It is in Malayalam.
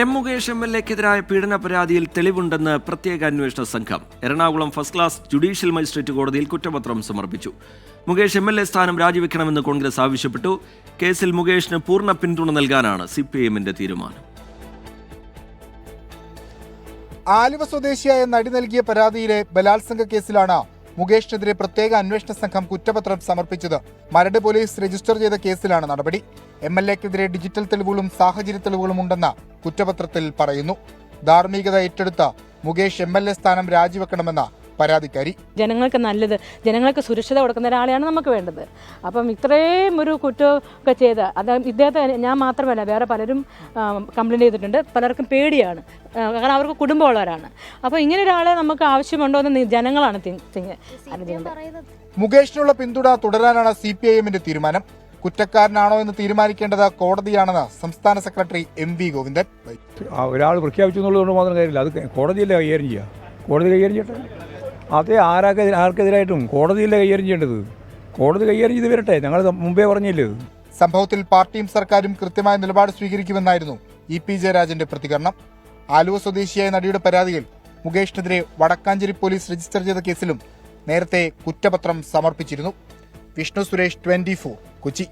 എം മുകേഷ് എം എൽ എക്കെതിരായ പീഡന പരാതിയിൽ തെളിവുണ്ടെന്ന് പ്രത്യേക അന്വേഷണ സംഘം. Ernakulam first class judicial magistrate കോടതിയിൽ കുറ്റപത്രം സമർപ്പിച്ചു. മുകേഷ് എം എൽ എ സ്ഥാനം രാജിവെക്കണമെന്ന് കോൺഗ്രസ് ആവശ്യപ്പെട്ടു. കേസിൽ മുകേഷിന് പൂർണ പിന്തുണ നൽകാനാണ് സി പി എമ്മിന്റെ തീരുമാനം. ആലുവ സ്വദേശിയായ നടി നൽകിയ പരാതിയിലെ ബലാത്സംഗ കേസിലാണ് മുകേഷിനെതിരെ പ്രത്യേക അന്വേഷണ സംഘം കുറ്റപത്രം സമർപ്പിച്ചത് മരട് പോലീസ് രജിസ്റ്റർ ചെയ്ത കേസിലാണ് നടപടി. എം എൽ എക്കെതിരെ ഡിജിറ്റൽ തെളിവുകളും സാഹചര്യ തെളിവുകളും ഉണ്ടെന്ന കുറ്റപത്രത്തിൽ പറയുന്നു. ധാർമ്മികത ഏറ്റെടുത്ത മുകേഷ് എം എൽ എ സ്ഥാനം രാജിവെക്കണമെന്ന പരാതിക്കാരി. ജനങ്ങൾക്ക് നല്ലത് ജനങ്ങൾക്ക് സുരക്ഷിത കൊടുക്കുന്ന ഒരാളെയാണ് നമുക്ക് വേണ്ടത്. അപ്പം ഇത്രയും ഒരു കുറ്റമൊക്കെ ചെയ്ത് അത് ഇദ്ദേഹത്തെ ഞാൻ മാത്രമല്ല വേറെ പലരും കംപ്ലയിന്റ് ചെയ്തിട്ടുണ്ട്. പലർക്കും പേടിയാണ്. കാരണം അവർക്ക് കുടുംബമുള്ളവരാണ്. അപ്പോൾ ഇങ്ങനെ ഒരാളെ നമുക്ക് ആവശ്യമുണ്ടോ എന്ന് ജനങ്ങളാണ് മുകേഷിനുള്ള പിന്തുണ തുടരാനാണ് സി പി ഐ എമ്മിന്റെ തീരുമാനം. കുറ്റക്കാരനാണോ എന്ന് തീരുമാനിക്കേണ്ടത് കോടതിയാണെന്ന് സംസ്ഥാന സെക്രട്ടറി എം വി ഗോവിന്ദൻ. ഒരാൾ പ്രഖ്യാപിച്ചു എന്നുള്ളതുകൊണ്ട് മാത്രം കാര്യമില്ല. അത് കോടതിയല്ലേ കൈകാര്യം ചെയ്യുക? കോടതി കൈകാര്യം ചെയ്യട്ടെ. അതേ ആരാക്കെ ആർക്കെതിരായിട്ടും കോടതിയല്ലേ കൈകാര്യം ചെയ്യേണ്ടത്? കോടതി കൈകാര്യം ചെയ്ത് വരട്ടെ. ഞങ്ങൾ മുമ്പേ പറഞ്ഞില്ലേ സംഭവത്തിൽ പാർട്ടിയും സർക്കാരും കൃത്യമായ നിലപാട് സ്വീകരിക്കുമെന്നായിരുന്നു ഇ പി ജയരാജന്റെ പ്രതികരണം. ആലുവ സ്വദേശിയായ നടിയുടെ പരാതിയിൽ മുകേഷിനെതിരെ വടക്കാഞ്ചേരി പോലീസ് രജിസ്റ്റർ ചെയ്ത കേസിലും നേരത്തെ കുറ്റപത്രം സമർപ്പിച്ചിരുന്നു. വിഷ്ണു സുരേഷ് ട്വന്റി കൊച്ചി.